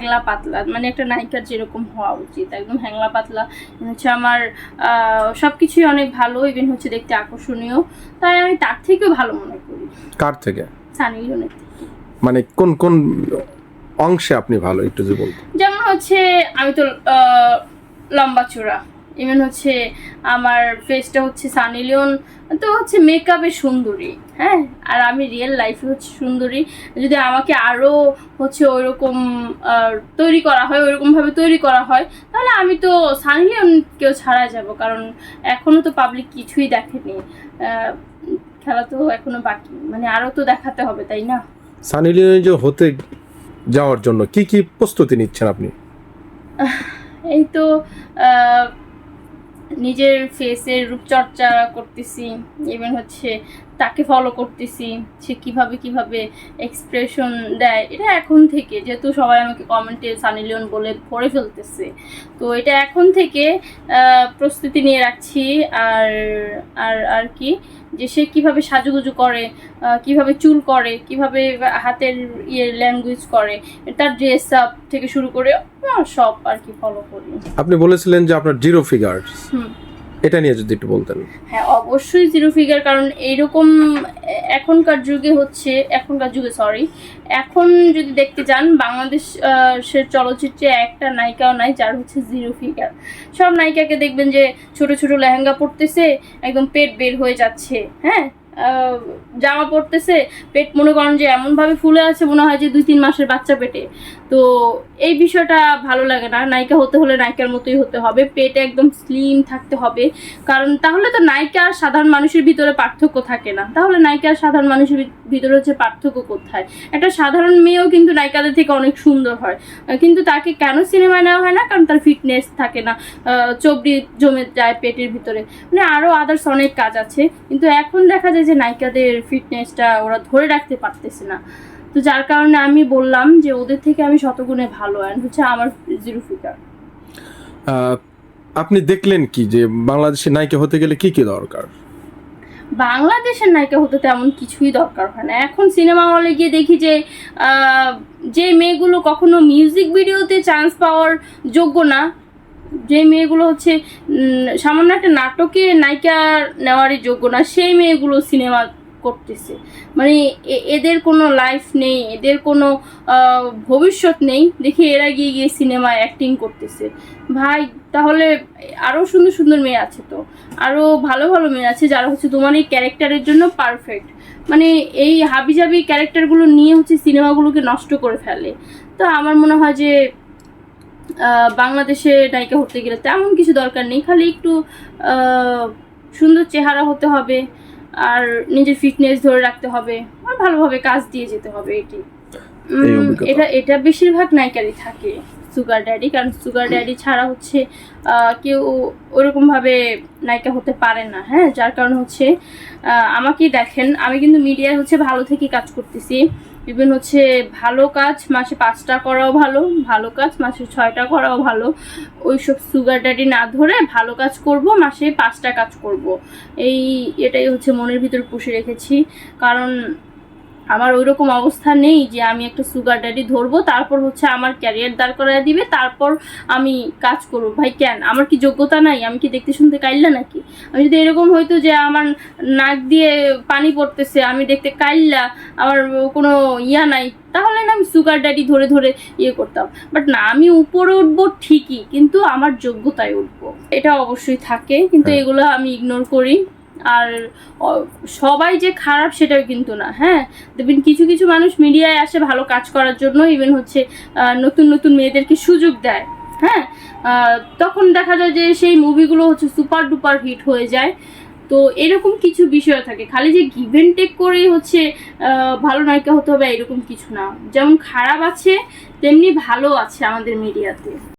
হ্যাংলা পাতলা মানে একটা নায়িকার যেরকম হওয়া উচিত একদম হ্যাংলা পাতলা। হচ্ছে আমার সব কিছুই অনেক ভালো ইভেন হচ্ছে দেখতে আকর্ষণীয়। তাই আমি তার থেকেও ভালো মনে করি। কার থেকে? সানি লিওনের মানে কোন কোন অংশে আপনি ভালো একটু যদি বলতেন? যেমন হচ্ছে আমি তো আহ, লম্বা চূড়া। ইভেন হচ্ছে আমার ফেসটা হচ্ছে সানি লিওন তো হচ্ছে মেকআপে সুন্দরী হ্যাঁ? আর আমি রিয়েল লাইফে হচ্ছে সুন্দরী। যদি আমাকে আরও হচ্ছে ওইরকম আহ, তৈরি করা হয় ওইরকমভাবে তৈরি করা হয় তাহলে আমি তো সানি লিওনকেও ছাড়া যাব কারণ এখনও তো পাবলিক কিছুই দেখেনি। খেলা তো এখনও বাকি মানে আরও তো দেখাতে হবে তাই না? সানি লিওনি যে হতে যাওয়ার জন্য কি কি প্রস্তুতি নিচ্ছেন আপনি? এই তো আহ, নিজের ফেসের রূপচর্চা করতেছি ইভেন হচ্ছে তাকে ফলো করতেছি, সে কীভাবে কীভাবে এক্সপ্রেশন দেয়, এটা এখন থেকে যেহেতু সবাই আমাকে কমেন্টে সানি লিওন বলে ভরে ফেলতেছে, তো এটা এখন থেকে প্রস্তুতি নিয়ে রাখছি আর আর আর কি, যে সে কীভাবে সাজুগুজু করে কীভাবে চুল করে, কীভাবে হাতের ইয়ে ল্যাঙ্গুয়েজ করে, তার ড্রেস আপ থেকে শুরু করে সব আর কি ফলো করি আপনি বলেছিলেন যে আপনার জিরো ফিগার এটা নিয়ে যদি একটু বলতেন। হ্যাঁ অবশ্যই জিরো ফিগার কারণ এইরকম এখনকার যুগে হচ্ছে এখনকার যুগে সরি এখন যদি দেখতে যান বাংলাদেশ সে চলচ্চিত্রে একটা নায়িকাও নাই যার হচ্ছে জিরো ফিগার সব নায়িকাকে দেখবেন যে ছোট ছোট লেহেঙ্গা পরতেছে একদম পেট বের হয়ে যাচ্ছে হ্যাঁ? জামা পরতেছে, পেট মনে করেন যে এমনভাবে ফুলে আছে মনে হয় যে দুই তিন মাসের বাচ্চা পেটে। তো এই বিষয়টা ভালো লাগে না। নায়িকা হতে হলে নায়িকার মতোই হতে হবে। পেটে একদম স্লিম থাকতে হবে। কারণ তাহলে তো নায়িকা আর সাধারণ মানুষের ভিতরে পার্থক্য থাকে না। তাহলে নায়িকা আর সাধারণ মানুষের ভিতরে হচ্ছে পার্থক্য কোথায়? একটা সাধারণ মেয়েও কিন্তু নায়িকাদের থেকে অনেক সুন্দর হয়। কিন্তু তাকে কেন সিনেমায় নেওয়া হয় না? কারণ তার ফিটনেস থাকে না। চবড়ি জমে যায় পেটের ভিতরে। মানে আরও আদার্স অনেক কাজ আছে। কিন্তু এখন দেখা যায় যে নায়িকাদের ফিটনেসটা ওরা ধরে রাখতে পারতেছে না। তো যার কারণে আমি বললাম যে ওদের থেকে আমি শতগুণে ভালো। অ্যান্ড হচ্ছে আমার জিরো ফিগার আপনি দেখলেন কি যে বাংলাদেশের নায়িকা হতে গেলে কি কি দরকার? বাংলাদেশের নায়িকা হতে তেমন কিছুই দরকার হয় না। এখন সিনেমা হলে গিয়ে দেখি যে যে মেয়েগুলো কখনো মিউজিক ভিডিওতে চান্স পাওয়ার যোগ্য না, যে মেয়েগুলো হচ্ছে সামান্য একটা নাটকে নায়িকা নেওয়ারই যোগ্য না, সেই মেয়েগুলো সিনেমা করতেছে। মানে এদের কোনো লাইফ নেই, এদের কোনো ভবিষ্যৎ নেই। দেখি এরা গিয়ে গিয়ে সিনেমায় অ্যাক্টিং করতেছে। ভাই, তাহলে আরও সুন্দর সুন্দর মেয়ে আছে তো। আরও ভালো ভালো মেয়ে আছে যারা হচ্ছে তোমার এই ক্যারেক্টারের জন্য পারফেক্ট মানে এই হাবিজাবি ক্যারেক্টারগুলো নিয়ে হচ্ছে সিনেমাগুলোকে নষ্ট করে ফেলে। তো আমার মনে হয় যে বাংলাদেশে নায়িকা হতে গেলে তেমন কিছু দরকার নেই। খালি একটু সুন্দর চেহারা হতে হবে। আর নিজের ফিটনেস ধরে রাখতে হবে আর ভালোভাবে কাজ দিয়ে যেতে হবে এটি। এটা এটা বেশিরভাগ নায়িকারই থাকে সুগার ড্যাডি কারণ সুগার ড্যাডি ছাড়া হচ্ছে কেউ ওরকমভাবে নায়িকা হতে পারে না হ্যাঁ? যার কারণ হচ্ছে আমাকে আমাকেই দেখেন আমি কিন্তু মিডিয়ায় হচ্ছে ভালো থেকে কাজ করতেছি। ইভেন হচ্ছে ভালো কাজ, মাসে পাঁচটা করাও ভালো ভালো কাজ, মাসে ছয়টা করাও ভালো। ওইসব সুগার ড্যাডি না ধরে ভালো কাজ করব, মাসে পাঁচটা কাজ করব। এই এটাই হচ্ছে মনের ভিতর পুষে রেখেছি। কারণ আমার ওই রকম অবস্থা নেই যে আমি একটা সুগার ড্যাডি ধরবো তারপর হচ্ছে আমার ক্যারিয়ার দাঁড় করায় দিবে তারপর আমি কাজ করব। ভাই কেন? আমার কি যোগ্যতা নাই? আমি কি দেখতে শুনতে কাইল্লা নাকি? আমি যদি এরকম হইতো যে আমার নাক দিয়ে পানি পড়তেছে আমি দেখতে কাইল্লা আমার কোনো ইয়া নাই তাহলে না আমি সুগার ড্যাডি ধরে ধরে ইয়ে করতাম। বাট না আমি উপরে উঠবো ঠিকই কিন্তু আমার যোগ্যতায় উঠবো। এটা অবশ্যই থাকে কিন্তু হ্যাঁ। এগুলো আমি ইগনোর করি। আর সবাই যে খারাপ সেটাও কিন্তু না হ্যাঁ? দেখবেন কিছু কিছু মানুষ মিডিয়ায় আসে ভালো কাজ করার জন্য ইভেন হচ্ছে নতুন নতুন মেয়েদেরকে সুযোগ দেয় হ্যাঁ? তখন দেখা যায় যে সেই মুভিগুলো হচ্ছে সুপার ডুপার হিট হয়ে যায়। তো এরকম কিছু বিষয় থাকে, খালি যে গিভেন টেক করেই হচ্ছে ভালো নায়িকা হতে হবে, এরকম কিছু না। যেমন খারাপ আছে, তেমনি ভালো আছে আমাদের মিডিয়াতে